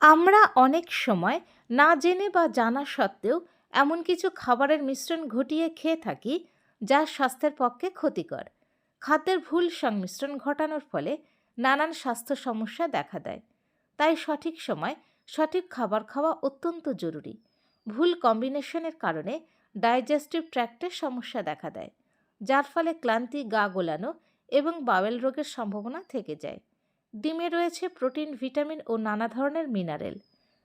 আমরা অনেক সময় না জেনে বা জানা সত্ত্বেও এমন কিছু খাবারের মিশ্রণ ঘটিয়ে খেয়ে থাকি যা স্বাস্থ্যের পক্ষে ক্ষতিকর। খাদ্যের ভুল সংমিশ্রণ ঘটানোর ফলে নানান স্বাস্থ্য সমস্যা দেখা দেয়। তাই সঠিক সময় সঠিক খাবার খাওয়া অত্যন্ত জরুরি। ভুল কম্বিনেশনের কারণে ডাইজেস্টিভ ট্র্যাক্টের সমস্যা দেখা দেয়, যার ফলে ক্লান্তি গা গোলানো এবং বাওয়েল রোগের সম্ভাবনা থেকে যায়। ডিমে রয়েছে প্রোটিন, ভিটামিন ও নানা ধরনের মিনারেল।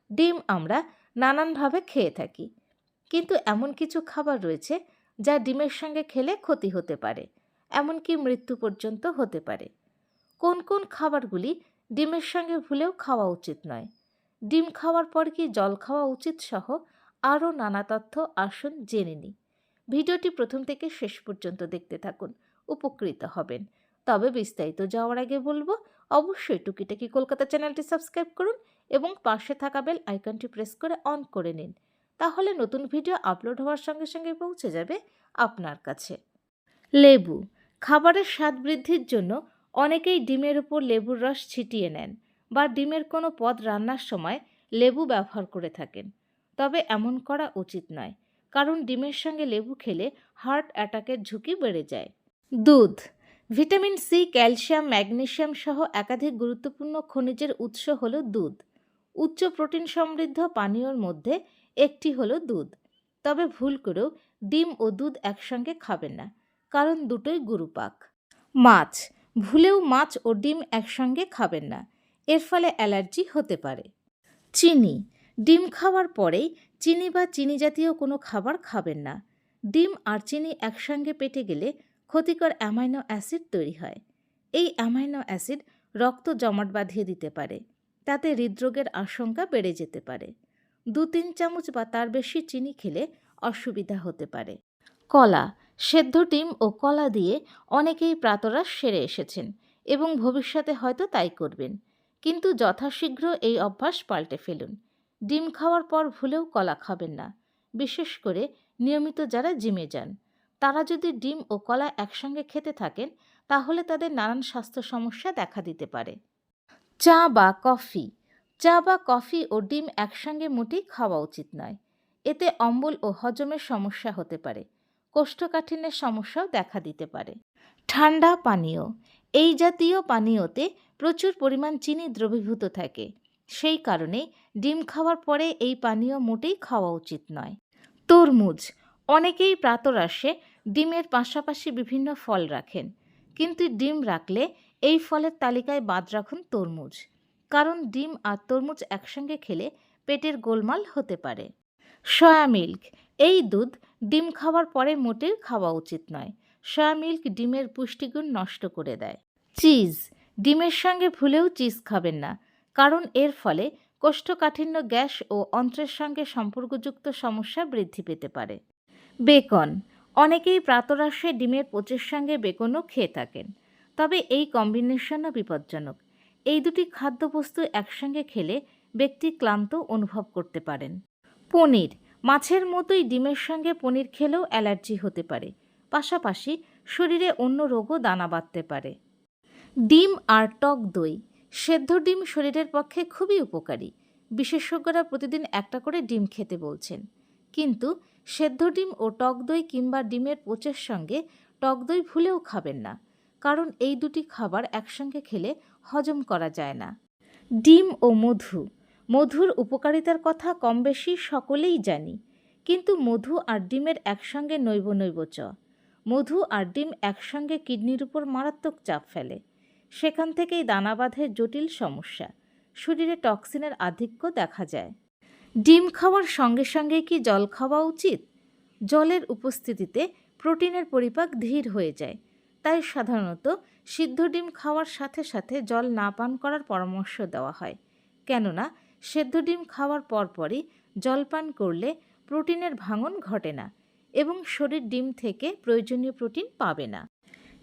ডিম আমরা নানানভাবে খেয়ে থাকি। কিন্তু এমন কিছু খাবার রয়েছে যা ডিমের সঙ্গে খেলে ক্ষতি হতে পারে, এমনকি মৃত্যু পর্যন্ত হতে পারে। কোন কোন খাবারগুলি ডিমের সঙ্গে ভুলেও খাওয়া উচিত নয়। ডিম খাওয়ার পর কি জল খাওয়া উচিত সহ আরও নানা তথ্য আসুন জেনে নিই। ভিডিওটি প্রথম থেকে শেষ পর্যন্ত দেখতে থাকুন, উপকৃত হবেন। তবে বিস্তারিত যাওয়ার আগে বলব, অবশ্যই টুকিটাকি কলকাতা চ্যানেলটি সাবস্ক্রাইব করুন এবং পাশে থাকা বেল আইকনটি প্রেস করে অন করে নিন। তাহলে নতুন ভিডিও আপলোড হওয়ার সঙ্গে সঙ্গে পৌঁছে যাবে আপনার কাছে। লেবু, খাবারের স্বাদ বৃদ্ধির জন্য অনেকেই ডিমের উপর লেবুর রস ছিটিয়ে নেন বা ডিমের কোনো পদ রান্নার সময় লেবু ব্যবহার করে থাকেন। তবে এমন করা উচিত নয়, কারণ ডিমের সঙ্গে লেবু খেলে হার্ট অ্যাটাকের ঝুঁকি বেড়ে যায়। দুধ ভিটামিন সি, ক্যালসিয়াম ম্যাগনেশিয়াম সহ একাধিক গুরুত্বপূর্ণ খনিজের উৎস হলো দুধ। উচ্চ প্রোটিন সমৃদ্ধ পানীয়র মধ্যে একটি হলো দুধ। তবে ভুল করেও ডিম ও দুধ একসঙ্গে খাবেন না, কারণ দুটোই গুরুপাক। মাছ, ভুলেও মাছ ও ডিম একসঙ্গে খাবেন না, এর ফলে অ্যালার্জি হতে পারে। চিনি, ডিম খাওয়ার পরেই চিনি বা চিনি জাতীয় কোনো খাবার খাবেন না। ডিম আর চিনি একসঙ্গে পেটে গেলে ক্ষতিকর অ্যামাইনো অ্যাসিড তৈরি হয়। এই অ্যামাইনো অ্যাসিড রক্ত জমাট বাঁধিয়ে দিতে পারে, তাতে হৃদরোগের আশঙ্কা বেড়ে যেতে পারে। দু তিন চামচ বা তার বেশি চিনি খেলে অসুবিধা হতে পারে। কলা, সেদ্ধ ডিম ও কলা দিয়ে অনেকেই প্রাতরাশ সেরে এসেছেন এবং ভবিষ্যতে হয়তো তাই করবেন। কিন্তু যথাশীঘ্র এই অভ্যাস পাল্টে ফেলুন। ডিম খাওয়ার পর ভুলেও কলা খাবেন না। বিশেষ করে নিয়মিত যারা জিমে যান। তারা যদি ডিম ও কলা একসঙ্গে খেতে থাকেন, তাহলে তাদের নানান স্বাস্থ্য সমস্যা দেখা দিতে পারে। চা বা কফি। চা বা কফি ও ডিম একসঙ্গে মোটেই খাওয়া উচিত নয়। এতে অম্বল ও হজমের সমস্যা হতে পারে। কোষ্ঠকাঠিন্যের সমস্যাও দেখা দিতে পারে। ঠান্ডা পানীয়। এই জাতীয় পানীয়তে প্রচুর পরিমাণ চিনি দ্রবীভূত থাকে। সেই কারণে ডিম খাওয়ার পরে এই পানীয় মোটেই খাওয়া উচিত নয়। তরমুজ। অনেকেই প্রাতরাশে ডিমের পাশাপাশি বিভিন্ন ফল রাখেন। কিন্তু ডিম রাখলে এই ফলের তালিকায় বাদ রাখুন তরমুজ। কারণ ডিম আর তরমুজ একসঙ্গে খেলে পেটের গোলমাল হতে পারে। Soya milk. এই দুধ ডিম খাওয়ার পরে মোটেও খাওয়া উচিত নয়। সয়া মিল্ক ডিমের পুষ্টিগুণ নষ্ট করে দেয়। চিজ। ডিমের সঙ্গে ভুলেও চিজ খাবেন না। কারণ এর ফলে কোষ্ঠকাঠিন্য গ্যাস ও অন্ত্রের সঙ্গে সম্পর্কযুক্ত সমস্যা বৃদ্ধি পেতে পারে। বেকন। অনেকেই প্রাতরাশে ডিমের পচের সঙ্গে বেগুনও খেয়ে থাকেন। তবে এই কম্বিনেশনও বিপজ্জনক। এই দুটি খাদ্যবস্তু একসঙ্গে খেলে ব্যক্তি ক্লান্ত অনুভব করতে পারেন। পনির। মাছের মতোই ডিমের সঙ্গে পনির খেলেও অ্যালার্জি হতে পারে। পাশাপাশি শরীরে অন্য রোগও দানা বাঁধতে পারে। ডিম আর টক দই। সেদ্ধ ডিম শরীরের পক্ষে খুবই উপকারী। বিশেষজ্ঞরা প্রতিদিন একটা করে ডিম খেতে বলছেন। কিন্তু সেদ্ধ ডিম ও টক দই কিংবা ডিমের পোচের সঙ্গে টক দই ভুলেও খাবেন না, কারণ এই দুটি খাবার একসঙ্গে খেলে হজম করা যায় না। ডিম ও মধু, মধুর উপকারিতার কথা কম বেশি সকলেই জানি, কিন্তু মধু আর ডিমের একসঙ্গে নৈব নৈব চ মধু আর ডিম একসঙ্গে কিডনির উপর মারাত্মক চাপ ফেলে, সেখান থেকেই দানা জটিল সমস্যা, শরীরে টক্সিনের আধিক্য দেখা যায়। ডিম খাওয়ার সঙ্গে সঙ্গে কি জল খাওয়া উচিত? জলের উপস্থিতিতে প্রোটিনের পরিপাক ধীর হয়ে যায়। তাই সাধারণত সিদ্ধ ডিম খাওয়ার সাথে সাথে জল না পান করার পরামর্শ দেওয়া হয়। কেননা, সেদ্ধ ডিম খাওয়ার পরপরই জল পান করলে প্রোটিনের ভাঙন ঘটে না এবং শরীর ডিম থেকে প্রয়োজনীয় প্রোটিন পাবে না।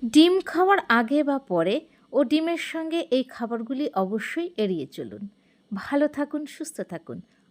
ডিম খাওয়ার আগে বা পরে ও ডিমের সঙ্গে এই খাবারগুলি অবশ্যই এড়িয়ে চলুন। ভালো থাকুন, সুস্থ থাকুন।